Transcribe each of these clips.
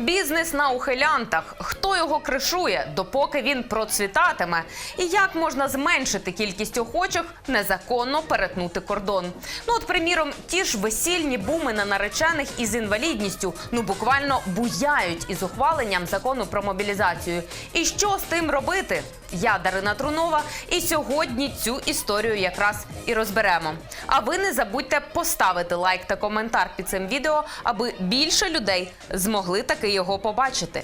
Бізнес на ухилянтах. Хто його кришує, допоки він процвітатиме? І як можна зменшити кількість охочих незаконно перетнути кордон? Ну, от, приміром, ті ж весільні буми на наречених із інвалідністю ну буквально буяють із ухваленням закону про мобілізацію. І що з тим робити? Я Дарина Трунова, і сьогодні цю історію якраз і розберемо. А ви не забудьте поставити лайк та коментар під цим відео, аби більше людей змогли таки його побачити.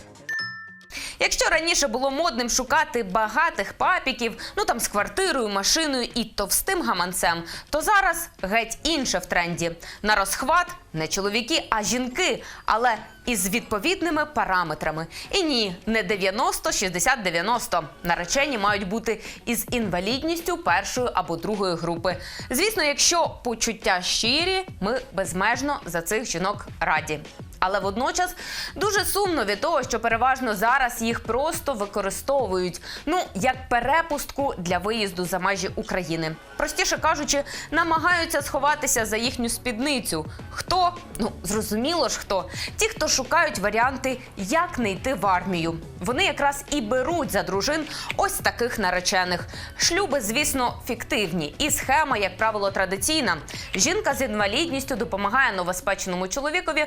Якщо раніше було модним шукати багатих папіків, ну там з квартирою, машиною і товстим гаманцем, то зараз геть інше в тренді. На розхват не чоловіки, а жінки, але із відповідними параметрами. І ні, не 90, 60, 90. Наречені мають бути із інвалідністю першої або другої групи. Звісно, якщо почуття щирі, ми безмежно за цих жінок раді. Але водночас дуже сумно від того, що переважно зараз їх просто використовують ну як перепустку для виїзду за межі України. Простіше кажучи, намагаються сховатися за їхню спідницю. Хто? Ну зрозуміло ж хто. Ті, хто шукають варіанти, як не йти в армію. Вони якраз і беруть за дружин ось таких наречених. Шлюби, звісно, фіктивні, і схема, як правило, традиційна. Жінка з інвалідністю допомагає новоспеченому чоловікові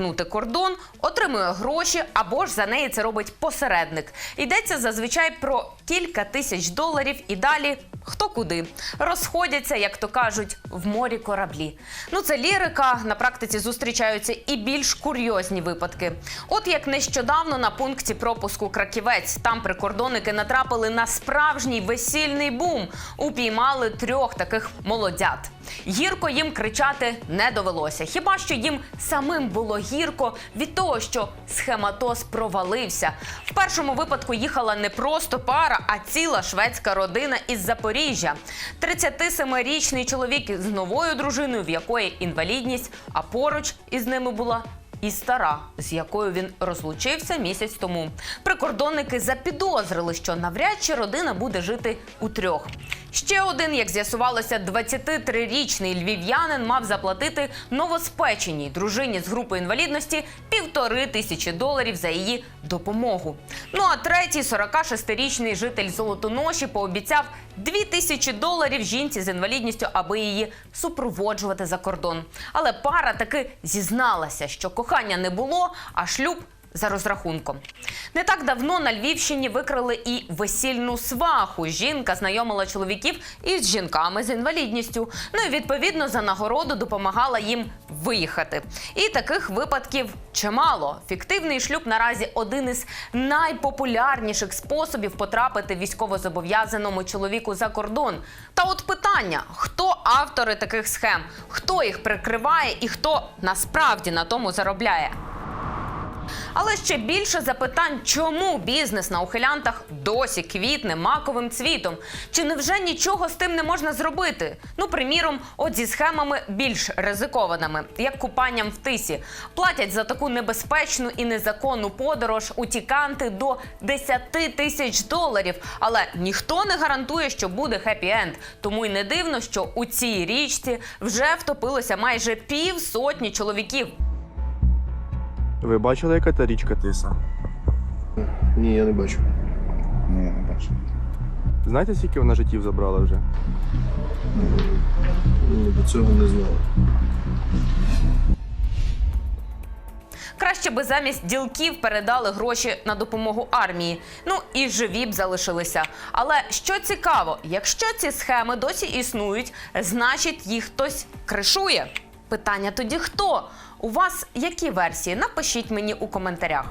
перетнути кордон, отримує гроші або ж за неї це робить посередник. Йдеться зазвичай про кілька тисяч доларів і далі. Хто куди розходяться, як то кажуть, в морі кораблі. Ну це лірика. На практиці зустрічаються і більш курйозні випадки. От як нещодавно на пункті пропуску Краківець там прикордонники натрапили на справжній весільний бум. Упіймали трьох таких молодят. Гірко їм кричати не довелося. Хіба що їм самим було гірко від того, що схематоз провалився. В першому випадку їхала не просто пара, а ціла шведська родина із Запоріжжя. 37-річний чоловік з новою дружиною, в якої інвалідність, а поруч із ними була і стара, з якою він розлучився місяць тому. Прикордонники запідозрили, що навряд чи родина буде жити у трьох. Ще один, як з'ясувалося, 23-річний львів'янин мав заплатити новоспеченій дружині з групи інвалідності півтори тисячі доларів за її допомогу. Ну а третій, 46-річний житель Золотоноші, пообіцяв 2 тисячі доларів жінці з інвалідністю, аби її супроводжувати за кордон. Але пара таки зізналася, що кохання не було, а шлюб за розрахунком. Не так давно на Львівщині викрили і весільну сваху. Жінка знайомила чоловіків із жінками з інвалідністю. Ну і відповідно за нагороду допомагала їм виїхати. І таких випадків чимало. Фіктивний шлюб наразі один із найпопулярніших способів потрапити військовозобов'язаному чоловіку за кордон. Та от питання: хто автори таких схем, хто їх прикриває і хто насправді на тому заробляє? Але ще більше запитань, чому бізнес на ухилянтах досі квітне маковим цвітом? Чи невже нічого з тим не можна зробити? Ну, приміром, от зі схемами більш ризикованими, як купанням в тисі, платять за таку небезпечну і незаконну подорож утіканти до 10 тисяч доларів. Але ніхто не гарантує, що буде хеппі-енд. Тому й не дивно, що у цій річці вже втопилося майже пів сотні чоловіків. Ви бачили, яка та річка тиса? Ні, я не бачу. Ні, я не бачу. Знаєте, скільки вона життів забрала вже? Ну, До цього не знала. Краще би замість ділків передали гроші на допомогу армії. Ну і живі б залишилися. Але що цікаво, якщо ці схеми досі існують, значить їх хтось кришує. Питання тоді хто? У вас які версії? Напишіть мені у коментарях.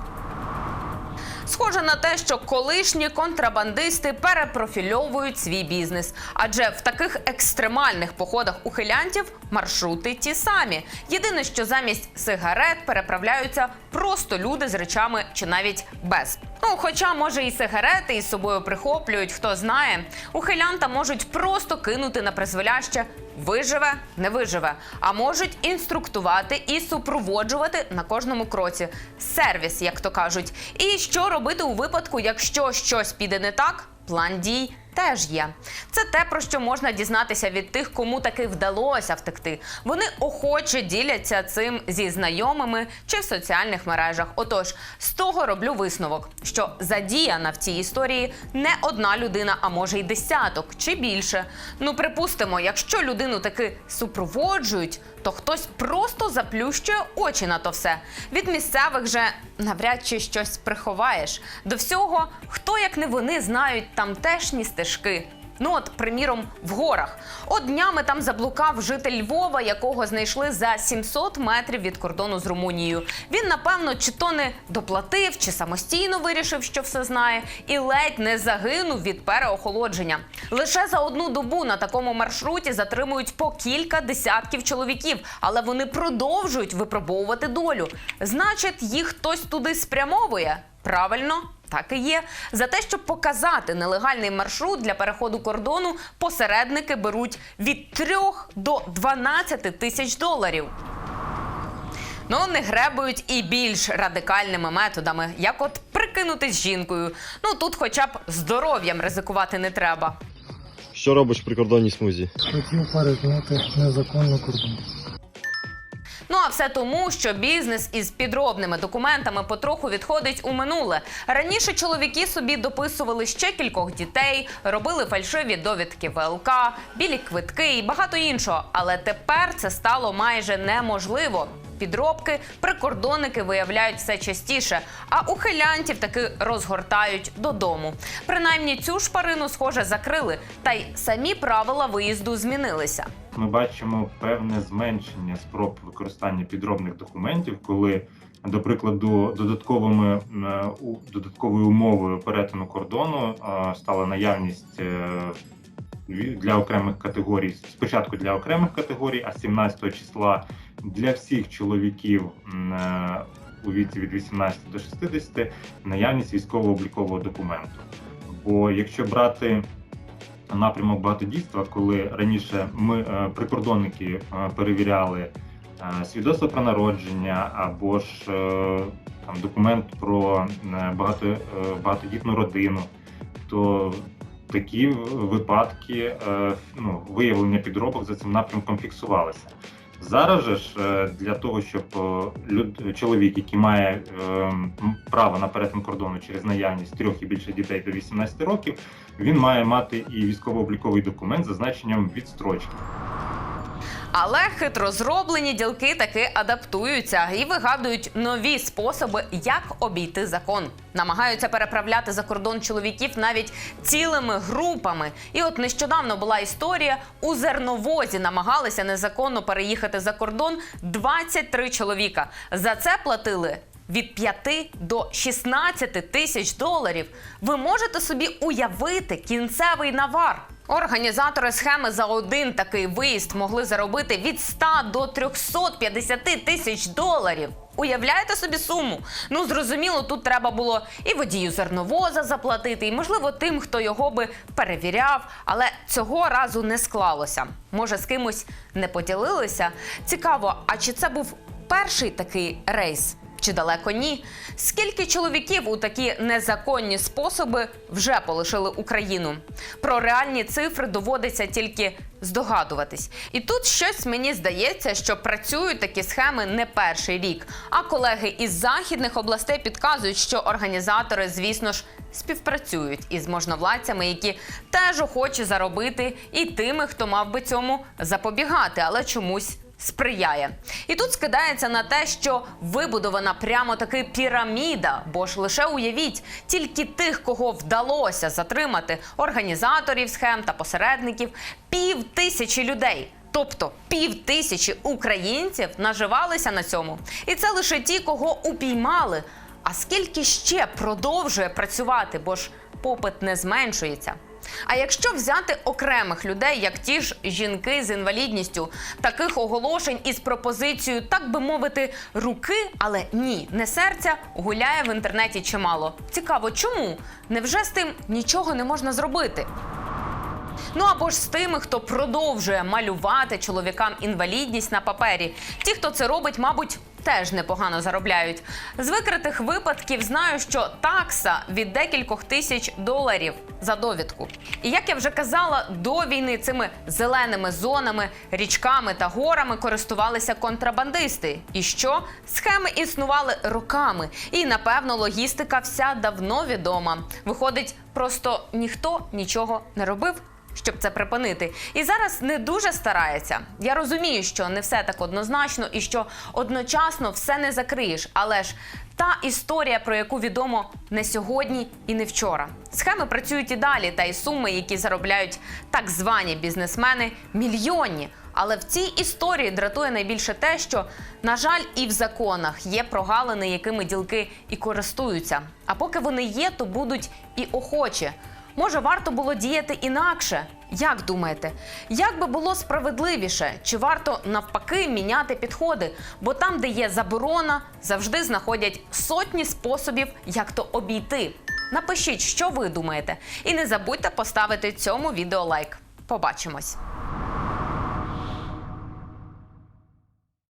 Схоже на те, що колишні контрабандисти перепрофільовують свій бізнес, адже в таких екстремальних походах ухилянтів маршрути ті самі. Єдине, що замість сигарет переправляються просто люди з речами чи навіть без. Ну, хоча, може, і сигарети із собою прихоплюють, хто знає. Ухилянта можуть просто кинути на призволяще виживе, не виживе, а можуть інструктувати і супроводжувати на кожному кроці. Сервіс, як то кажуть. І що робити у випадку, якщо щось піде не так? План дій теж є. Це те, про що можна дізнатися від тих, кому таки вдалося втекти. Вони охоче діляться цим зі знайомими чи в соціальних мережах. Отож, з того роблю висновок, що задіяна в цій історії не одна людина, а може й десяток чи більше. Ну, припустимо, якщо людину таки супроводжують, то хтось просто заплющує очі на то все. Від місцевих же навряд чи щось приховаєш. До всього, хто як не вони знають тамтешні стежки. Ну, от, приміром, в горах. От днями там заблукав житель Львова, якого знайшли за 700 метрів від кордону з Румунією. Він, напевно, чи то не доплатив, чи самостійно вирішив, що все знає, і ледь не загинув від переохолодження. Лише за одну добу на такому маршруті затримують по кілька десятків чоловіків, але вони продовжують випробовувати долю. Значить, їх хтось туди спрямовує. Правильно, так і є. За те, щоб показати нелегальний маршрут для переходу кордону, посередники беруть від 3 до 12 тисяч доларів. Ну, не гребують і більш радикальними методами, як от прикинутись жінкою. Ну тут хоча б здоров'ям ризикувати не треба. Що робиш при кордонній смузі? Хотів перетнути незаконно кордон. Ну а все тому, що бізнес із підробними документами потроху відходить у минуле. Раніше чоловіки собі дописували ще кількох дітей, робили фальшиві довідки ВЛК, білі квитки і багато іншого. Але тепер це стало майже неможливо. Підробки прикордонники виявляють все частіше, а ухилянтів таки розгортають додому. Принаймні цю шпарину, схоже, закрили, та й самі правила виїзду змінилися. Ми бачимо певне зменшення спроб використання підробних документів, коли, до прикладу, додатковими е, додатковою умовою перетину кордону е, стала наявність е, для окремих категорій, спочатку для окремих категорій, а 17 числа для всіх чоловіків у віці від 18 до 60 наявність військово-облікового документу. Бо якщо брати напрямок багатодійства, коли раніше ми е, прикордонники е, перевіряли е, свідоцтво про народження або ж там документ про багато, багатодітну родину, то такі випадки ну, виявлення підробок за цим напрямком фіксувалися. Зараз же ж е, для того, щоб е, люд, чоловік, який має е, право на перетин кордону через наявність трьох і більше дітей до 18 років, він має мати і військово-обліковий документ з зазначенням відстрочки. Але хитро зроблені ділки таки адаптуються і вигадують нові способи, як обійти закон. Намагаються переправляти за кордон чоловіків навіть цілими групами. І от нещодавно була історія: у зерновозі намагалися незаконно переїхати за кордон 23 чоловіка. За це платили. Від 5 до 16 тисяч доларів ви можете собі уявити кінцевий навар. Організатори схеми за один такий виїзд могли заробити від 100 до 350 тисяч доларів. Уявляєте собі суму? Ну зрозуміло, тут треба було і водію зерновоза заплатити, і можливо тим, хто його би перевіряв. Але цього разу не склалося. Може, з кимось не поділилися? Цікаво, а чи це був перший такий рейс? Чи далеко ні? Скільки чоловіків у такі незаконні способи вже полишили Україну? Про реальні цифри доводиться тільки здогадуватись. І тут щось мені здається, що працюють такі схеми не перший рік. А колеги із західних областей підказують, що організатори, звісно ж, співпрацюють із можновладцями, які теж охочі заробити, і тими, хто мав би цьому запобігати, але чомусь сприяє. І тут скидається на те, що вибудована прямо таки піраміда, бо ж лише уявіть, тільки тих, кого вдалося затримати, організаторів схем та посередників, пів тисячі людей. Тобто пів тисячі українців наживалися на цьому. І це лише ті, кого упіймали. А скільки ще продовжує працювати, бо ж попит не зменшується. А якщо взяти окремих людей, як ті ж жінки з інвалідністю, таких оголошень із пропозицією, так би мовити, руки, але ні, не серця, гуляє в інтернеті чимало. Цікаво, чому? Невже з тим нічого не можна зробити? Ну або ж з тими, хто продовжує малювати чоловікам інвалідність на папері. Ті, хто це робить, мабуть, теж непогано заробляють. З викритих випадків знаю, що такса від декількох тисяч доларів за довідку. І як я вже казала, до війни цими зеленими зонами, річками та горами користувалися контрабандисти. І що схеми існували роками, і напевно логістика вся давно відома. Виходить, просто ніхто нічого не робив щоб це припинити. І зараз не дуже старається. Я розумію, що не все так однозначно і що одночасно все не закриєш. Але ж та історія, про яку відомо не сьогодні і не вчора. Схеми працюють і далі, та й суми, які заробляють так звані бізнесмени, мільйонні. Але в цій історії дратує найбільше те, що, на жаль, і в законах є прогалини, якими ділки і користуються. А поки вони є, то будуть і охочі. Може, варто було діяти інакше? Як думаєте, як би було справедливіше? Чи варто навпаки міняти підходи? Бо там, де є заборона, завжди знаходять сотні способів, як то обійти. Напишіть, що ви думаєте, і не забудьте поставити цьому відео лайк. Побачимось.